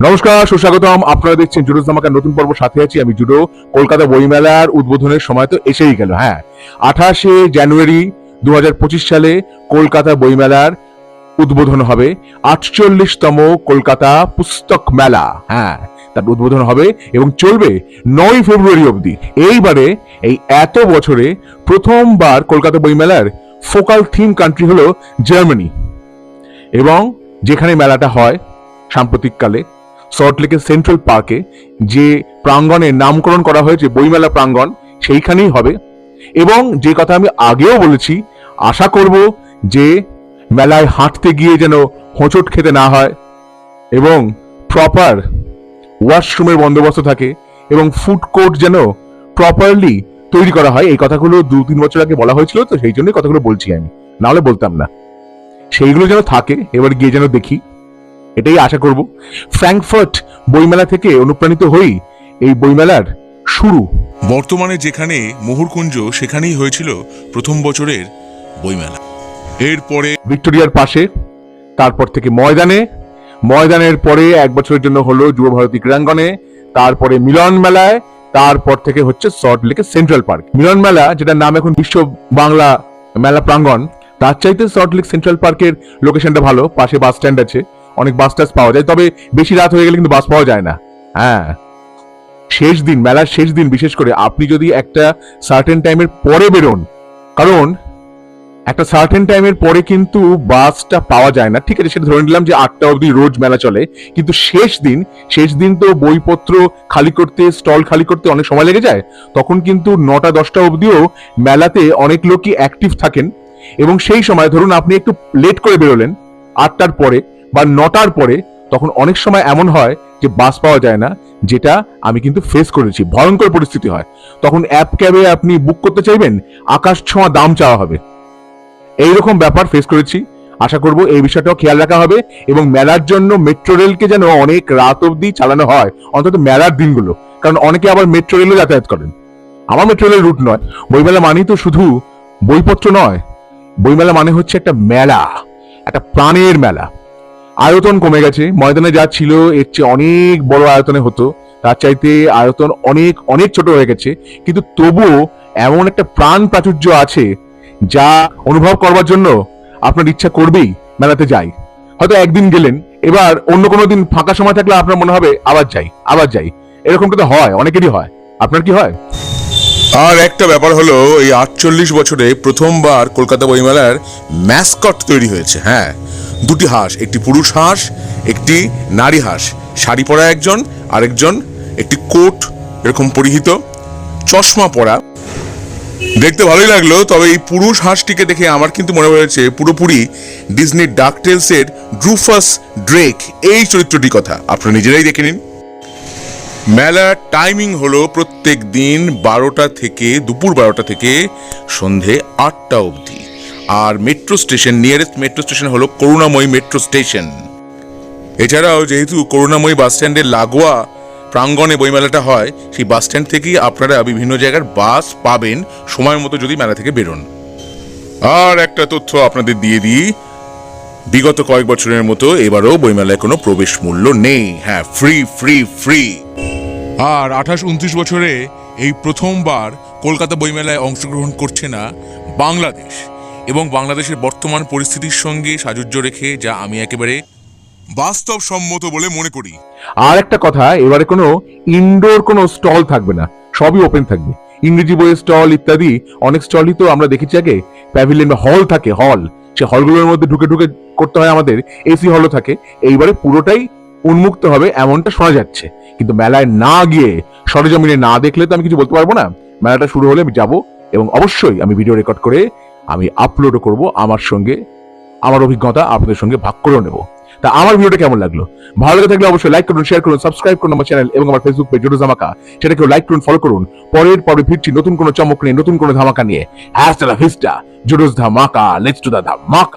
নমস্কার, সুস্বাগতম। আপনারা দেখছেন জুডো জামাকার নতুন পর্ব। সাথে আছি আমি জুডো। কলকাতা বইমেলার উদ্বোধনের সময় তো এসেই গেল হ্যাঁ। আঠাশে জানুয়ারি দু হাজার পঁচিশ সালে কলকাতা বইমেলার উদ্বোধন হবে। আটচল্লিশতম কলকাতা পুস্তক মেলা হ্যাঁ। তার উদ্বোধন হবে এবং চলবে নয় ফেব্রুয়ারি অবধি। এইবারে, এই এত বছরে প্রথমবার কলকাতা বইমেলার ফোকাল থিম কান্ট্রি হলো জার্মানি। এবং যেখানে মেলাটা হয় সাম্প্রতিককালে সল্টলেকের সেন্ট্রাল পার্কে যে প্রাঙ্গণের নামকরণ করা হয়েছে, বইমেলা প্রাঙ্গণ, সেইখানেই হবে। এবং যে কথা আমি আগেও বলেছি, আশা করব যে মেলায় হাঁটতে গিয়ে যেন হোঁচট খেতে না হয় এবং প্রপার ওয়াশরুমের বন্দোবস্ত থাকে এবং ফুড কোর্ট যেন প্রপারলি তৈরি করা হয়। এই কথাগুলো দু তিন বছর আগে বলা হয়েছিল, তো সেই জন্যই কথাগুলো বলছি আমি। নাহলে বলতাম না। সেইগুলো যেন থাকে, এবার গিয়ে যেন দেখি। এটাই আশা করব। ফ্র্যাঙ্কফার্ট বইমেলা থেকে অনুপ্রাণিত হই এই বইমেলার শুরু। বর্তমানে যেখানে মোহরকুঞ্জ সেখানেই হয়েছিল প্রথম বছরের বইমেলা। এরপরে ভিক্টোরিয়ার পাশে তারপর থেকে ময়দানে। ময়দানের পরে এক বছরের জন্য হলো যুব ভারতী ক্রীড়াঙ্গনে তারপরে মিলন মেলায় তারপর থেকে হচ্ছে সল্ট লেকের সেন্ট্রাল পার্ক। মিলন মেলা যেটার নাম এখন বিশ্ব বাংলা মেলা প্রাঙ্গণ তার চাইতে সল্ট লেক সেন্ট্রাল পার্কের লোকেশনটা ভালো পাশে বাস স্ট্যান্ড আছে। অনেক বাস টাস পাওয়া যায়, তবে বেশি রাত হয়ে গেলে কিন্তু বাস পাওয়া যায় না। হ্যাঁ। শেষ দিন, মেলার শেষ দিন, বিশেষ করে আপনি যদি একটা সার্টেন টাইমের পরে বেরোন, কারণ একটা সার্টেন টাইমের পরে কিন্তু বাসটা পাওয়া যায় না। ঠিক আছে, সেটা ধরে নিলাম যে আটটা অবধি রোজ মেলা চলে, কিন্তু শেষ দিন শেষ দিন তো বইপত্র খালি করতে, স্টল খালি করতে অনেক সময় লেগে যায়, তখন কিন্তু নটা, দশটা অবধিও মেলাতে অনেক লোকই অ্যাক্টিভ থাকেন। এবং সেই সময় ধরুন আপনি একটু লেট করে বেরোলেন, আটটার পরে বা নটার পরে তখন অনেক সময় এমন হয় যে বাস পাওয়া যায় না, যেটা আমি কিন্তু ফেস করেছি। ভয়ঙ্কর পরিস্থিতি হয়। তখন অ্যাপ ক্যাবে আপনি বুক করতে চাইবেন, আকাশ ছোঁয়া দাম চাওয়া হবে। এইরকম ব্যাপার ফেস করেছি। আশা করব এই বিষয়টাও খেয়াল রাখা হবে এবং মেলার জন্য মেট্রো রেলকে যেন অনেক রাত অবধি চালানো হয়, অন্তত মেলার দিনগুলো। কারণ অনেকে আবার মেট্রো রেলও যাতায়াত করেন। আমার মেট্রো রেলের রুট নয়। বইমেলা মানেই তো শুধু বইপত্র নয়। বইমেলা মানে হচ্ছে একটা মেলা, একটা প্রাণের মেলা। আয়তন কমে গেছে। ময়দানে যা ছিল, এর চেয়ে অনেক বড় আয়তনে হতো। তার চাইতে আয়তন অনেক অনেক ছোট হয়ে গেছে। কিন্তু তবুও এমন একটা প্রাণ প্রাচুর্য আছে যা অনুভব করবার জন্য আপনার ইচ্ছা করবেই মেলাতে যাই। হয়তো একদিন গেলেন, এবার অন্য কোনো দিন ফাঁকা সময় থাকলে আপনার মনে হবে, আবার যাই আবার যাই। এরকম কিন্তু হয়, অনেকেরই হয়। আপনার কি হয়? আর একটা ব্যাপার হলো, এই আটচল্লিশ বছরে প্রথমবার কলকাতা বইমেলার ম্যাসকট তৈরি হয়েছে হ্যাঁ। দুটি হাঁস, একটি পুরুষ হাঁস, একটি নারী হাঁস। শাড়ি পরা একজন, আরেকজন, একটি কোট এরকম পরিহিত। চশমা পরা। দেখতে ভালোই লাগল, তবে এই পুরুষ হাঁসটিকে দেখে আমার কিন্তু মনে হয়েছে পুরোপুরি ডিজনি ডাকটেলসের ড্রুফাস ড্রেক এই চরিত্রটির কথা। আপনারা নিজেরাই দেখে নিন। মেলার টাইমিং হলো প্রত্যেক দিন বারোটা থেকে দুপুর বারোটা থেকে সন্ধে আটটা অবধি। আর metro station nearest metro station হলো করুণাময়ী মেট্রো স্টেশন এছাড়াও যেহেতু করুণাময়ী বাস স্ট্যান্ডের লাগোয়া প্রাঙ্গণে বইমেলাটা হয়, সেই বাস স্ট্যান্ড থেকেই আপনারা বিভিন্ন জায়গার বাস পাবেন সময় মতো যদি মেলা থেকে বেরোন। আর একটা তথ্য আপনাদের দিয়ে দিই। বিগত কয়েক বছরের মতো এবারও বইমেলায় কোনো প্রবেশ মূল্য নেই। হ্যাঁ ফ্রি ফ্রি ফ্রি আর আঠাশ, উনত্রিশ বছরে এই প্রথমবার কলকাতা বইমেলায় অংশগ্রহণ করছে না বাংলাদেশ। এবং বাংলাদেশের বর্তমান পরিস্থিতির সঙ্গে সাজুজ্য রেখে যা আমি একেবারে বাস্তবসম্মত বলে মনে করি। আর একটা কথা, এবারে কোনো ইনডোর কোনো স্টল থাকবে না, সবই ওপেন থাকবে। ইংরেজি বইয়ের স্টল ইত্যাদি, অনেক স্টলই তো আমরা দেখেছি আগে প্যাভিলিয়ন হল থাকে হল সে হলগুলোর মধ্যে ঢুকে ঢুকে করতে হয় আমাদের এসি হলও থাকে। এইবারে পুরোটাই উন্মুক্ত হবে, এমনটা শোনা যাচ্ছে। কিন্তু মেলায় না গিয়ে, সরজমিনে না দেখলে তো আমি কিছু বলতে পারব না। মেলাটা শুরু হলে আমি যাব, এবং অবশ্যই আমি ভিডিও রেকর্ড করে আমি আপলোডও করব আমার সঙ্গে, আমার অভিজ্ঞতা আপনাদের সঙ্গে ভাগ করেও নেব। তা আমার ভিডিওটা কেমন লাগল? ভালো লাগে থাকলে অবশ্যই লাইক করুন শেয়ার করুন সাবস্ক্রাইব করুন আমার চ্যানেল এবং আমার ফেসবুক পেজ জামাকা সেটাকেও লাইক করুন ফলো করুন। পরের পরে ফিরছি নতুন কোনো চমক নিয়ে, নতুন কোনো ধামাকা নিয়ে। হ্যাশ ভিস্টা জোটোস ধামাকা লেটস টু দা ধামাকা।